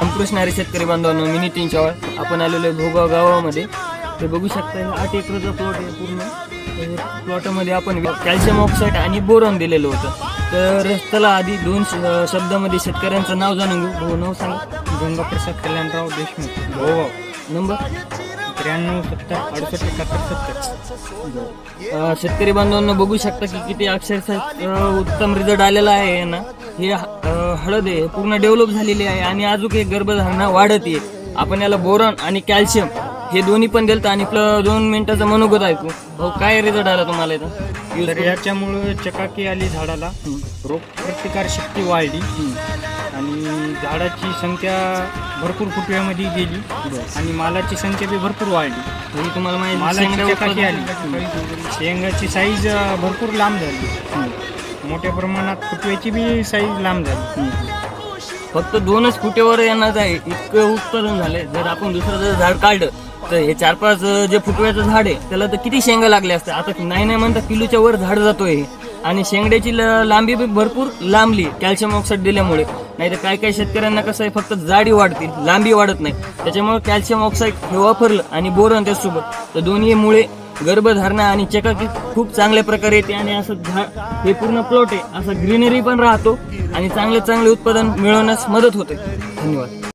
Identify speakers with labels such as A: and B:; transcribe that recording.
A: संपुष्णारे शेतकरी बांधवांनो मी नितीन चव्हाण आपण आलेलो आहे भोगाव गावामध्ये. ते बघू शकता हे आठ एकरचा प्लॉट आहे पूर्ण. प्लॉटमध्ये आपण कॅल्शियम ऑक्साईड आणि बोरॉन दिलेलं होतं. तर चला आधी दोन शब्दामध्ये शेतकऱ्यांचं नाव जाणून घेऊ. भाऊ नाव सांगा.
B: गंगाप्रसाद कल्याणराव देशमुख. हो
A: नंबर?
B: त्र्याण्णव सत्तर अडुसष्ट एकाहत्तर सत्तर.
A: शेतकरी बांधवांना बघू शकता की किती अक्षरशः उत्तम रिझल्ट आलेला आहे ना हे हळद आहे पूर्ण डेव्हलप झालेली आहे आणि अजून एक गर्भधारणा वाढत आहे. आपण याला बोरॉन आणि कॅल्शियम हे दोन्ही पण दिलं आणि आपलं दोन मिनिटाचं मनोगत ऐकू. भाऊ काय रिझल्ट आला तुम्हाला इथं?
B: याच्यामुळं चकाकी आली झाडाला. रोग प्रतिकार शक्ती वाढली. आणि झाडाची संख्या भरपूर फुटव्यामध्ये गेली. आणि मालाची संख्या बी भरपूर वाढली.
A: म्हणजे तुम्हाला माहिती
B: मालाची चकाकी आली. शेंगाची साईज भरपूर लांब झाली. मोठ्या प्रमाणात फुटव्याची बी साईज लांब झाली.
A: फक्त दोनच फुटेवर येणार आहे इतकं उत्पादन झालंय. जर आपण दुसरं जर झाड काढलं तर हे चार पाच जे फुटव्याचं झाड आहे त्याला तर किती शेंगा लागल्या असतात? आता नाही नाही म्हणता किलोच्या वर झाड जातोय आहे आणि शेंगड्याची ल- लांबी बी भरपूर लांबली कॅल्शियम ऑक्साईड दिल्यामुळे. नाही तर काय काय शेतकऱ्यांना कसं आहे फक्त जाडी वाढते लांबी वाढत नाही. त्याच्यामुळे कॅल्शियम ऑक्साईड हे वापरलं आणि बोरन त्यासोबत. तर दोन्ही मुळे गर्भधारणा आणि चकाकी खूप चांगल्या प्रकारे येते आणि असं झाड हे पूर्ण प्लॉट आहे. असं ग्रीनरी पण राहतो आणि चांगले चांगले उत्पादन मिळवण्यास मदत होते. धन्यवाद.